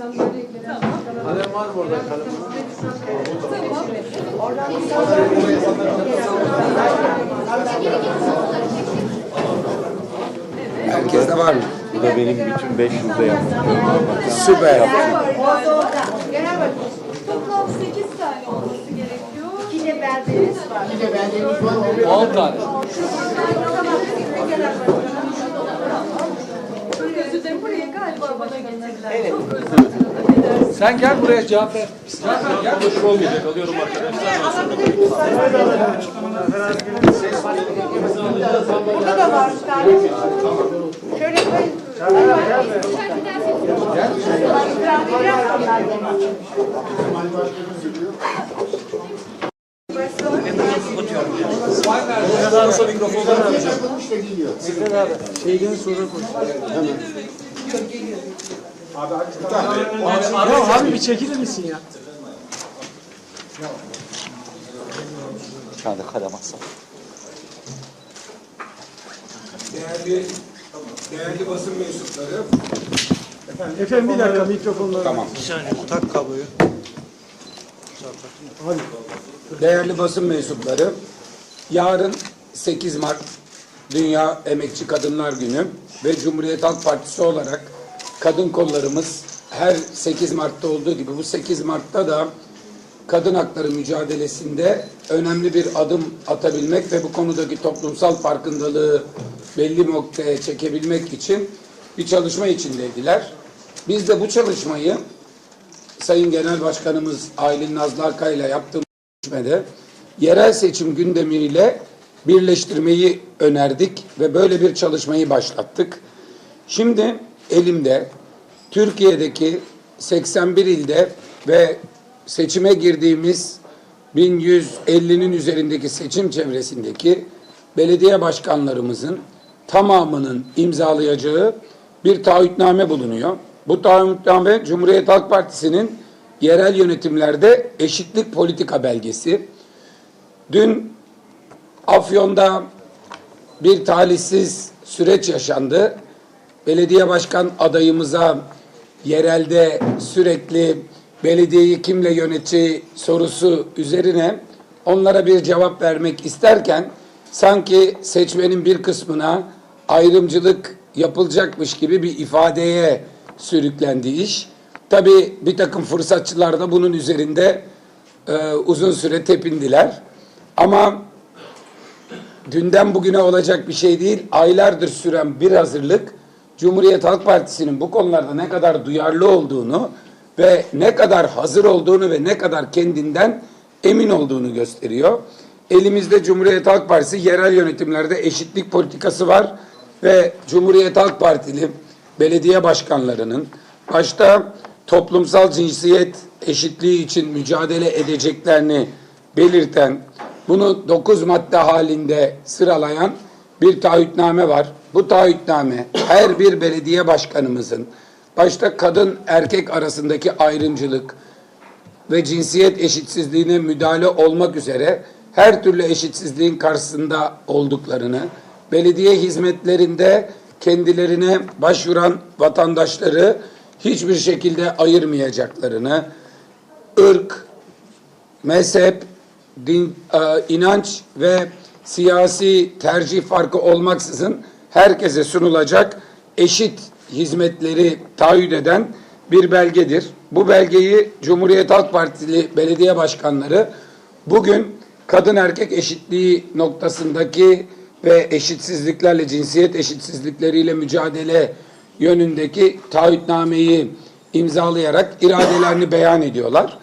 insanlarla ilgilenen Kalem var mı orada kalem? Herkeste var mı? Bu da benim bütün 5 yılda yaptığım. Süper. Toplam 8 tane olması gerekiyor. İki de berberiz var. 10 tane. Affedersiniz. Sen gel buraya cevap ver. Konuşma olmayacak. Alıyorum arkadaşlar. Burada da var bir tane. Şöyle koyun. Şeyden sonra Ya abi bir çekilir misin ya? Hadi kalem atsana. Değerli, değerli basın mensupları. Efendim bir dakika mikrofonları. Tamam. Tak kabloyu. Değerli basın mensupları. Yarın 8 Mart Dünya Emekçi Kadınlar Günü ve Cumhuriyet Halk Partisi olarak kadın kollarımız her 8 Mart'ta olduğu gibi bu 8 Mart'ta da kadın hakları mücadelesinde önemli bir adım atabilmek ve bu konudaki toplumsal farkındalığı belli noktaya çekebilmek için bir çalışma içindeydiler. Biz de bu çalışmayı Sayın Genel Başkanımız Aylin Nazlı Akay ile yaptığımız görüşmede yerel seçim gündemiyle birleştirmeyi önerdik ve böyle bir çalışmayı başlattık. Şimdi elimde Türkiye'deki 81 ilde ve seçime girdiğimiz 1150'nin üzerindeki seçim çevresindeki belediye başkanlarımızın tamamının imzalayacağı bir taahhütname bulunuyor. Bu taahhütname Cumhuriyet Halk Partisi'nin yerel yönetimlerde eşitlik politika belgesi. Dün Afyon'da bir talihsiz süreç yaşandı. Belediye başkan adayımıza yerelde sürekli belediyeyi kimle yöneteceği sorusu üzerine onlara bir cevap vermek isterken sanki seçmenin bir kısmına ayrımcılık yapılacakmış gibi bir ifadeye sürüklendi iş. Tabii bir takım fırsatçılar da bunun üzerinde e, uzun süre tepindiler. Ama dünden bugüne olacak bir şey değil. Aylardır süren bir hazırlık Cumhuriyet Halk Partisi'nin bu konularda ne kadar duyarlı olduğunu ve ne kadar hazır olduğunu ve ne kadar kendinden emin olduğunu gösteriyor. Elimizde Cumhuriyet Halk Partisi yerel yönetimlerde eşitlik politikası var ve Cumhuriyet Halk Partili belediye başkanlarının başta toplumsal cinsiyet eşitliği için mücadele edeceklerini belirten bunu 9 madde halinde sıralayan bir taahhütname var. Bu taahhütname her bir belediye başkanımızın başta kadın erkek arasındaki ayrımcılık ve cinsiyet eşitsizliğine müdahale olmak üzere her türlü eşitsizliğin karşısında olduklarını, belediye hizmetlerinde kendilerine başvuran vatandaşları hiçbir şekilde ayırmayacaklarını, ırk, mezhep, din, e, inanç ve siyasi tercih farkı olmaksızın herkese sunulacak eşit hizmetleri taahhüt eden bir belgedir. Bu belgeyi Cumhuriyet Halk Partili belediye başkanları bugün kadın erkek eşitliği noktasındaki ve eşitsizliklerle cinsiyet eşitsizlikleriyle mücadele yönündeki taahhütnameyi imzalayarak iradelerini beyan ediyorlar.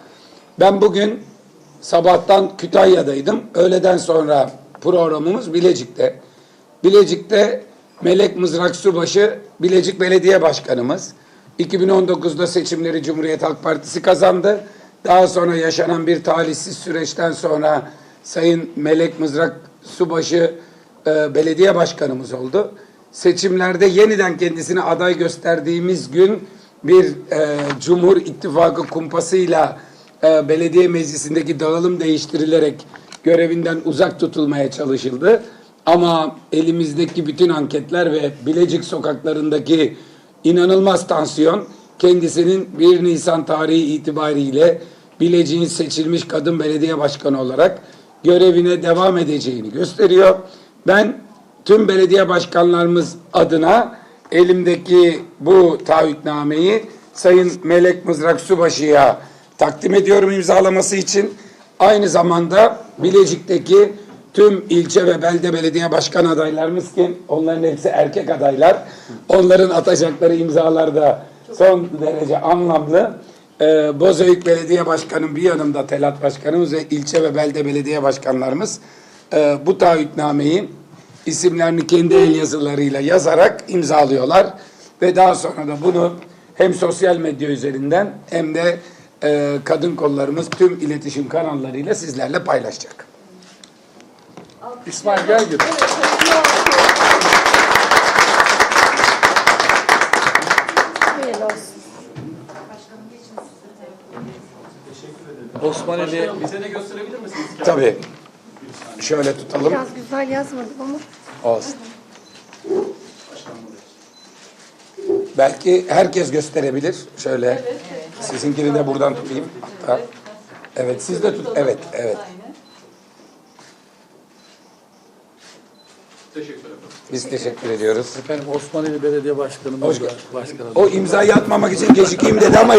Ben bugün sabahtan Kütahya'daydım. Öğleden sonra programımız Bilecik'te. Bilecik'te Melek Mızrak Subaşı Bilecik Belediye Başkanımız. 2019'da seçimleri Cumhuriyet Halk Partisi kazandı. Daha sonra yaşanan bir talihsiz süreçten sonra Sayın Melek Mızrak Subaşı e, belediye başkanımız oldu. Seçimlerde yeniden kendisine aday gösterdiğimiz gün bir e, Cumhur İttifakı kumpasıyla e, belediye meclisindeki dağılım değiştirilerek görevinden uzak tutulmaya çalışıldı. Ama elimizdeki bütün anketler ve Bilecik sokaklarındaki inanılmaz tansiyon kendisinin 1 Nisan tarihi itibariyle Bilecik'in seçilmiş kadın belediye başkanı olarak görevine devam edeceğini gösteriyor. Ben tüm belediye başkanlarımız adına elimdeki bu taahhütnameyi Sayın Melek Mızrak Subaşı'ya takdim ediyorum imzalaması için. Aynı zamanda Bilecik'teki tüm ilçe ve belde belediye başkan adaylarımız ki onların hepsi erkek adaylar. Onların atacakları imzalar da son derece anlamlı. Ee, Bozüyük Belediye Başkanım bir yanımda Telat Başkanımız ve ilçe ve belde belediye başkanlarımız e, bu taahhütnameyi isimlerini kendi el yazılarıyla yazarak imzalıyorlar ve daha sonra da bunu hem sosyal medya üzerinden hem de e, kadın kollarımız tüm iletişim kanallarıyla sizlerle paylaşacak. İsmail gel git. Hayırlı olsun. Osmaneli Tabii. Şöyle tutalım. Biraz güzel yazmadım ama. Olsun. Belki herkes gösterebilir. Şöyle. Sizinkini de buradan tutayım. Hatta. Evet siz de tut. Evet, evet. Biz teşekkür ediyoruz. Efendim Osmanlı Belediye Başkanımız Hoş da gel- başkanı. O imzayı atmamak için gecikeyim dedi ama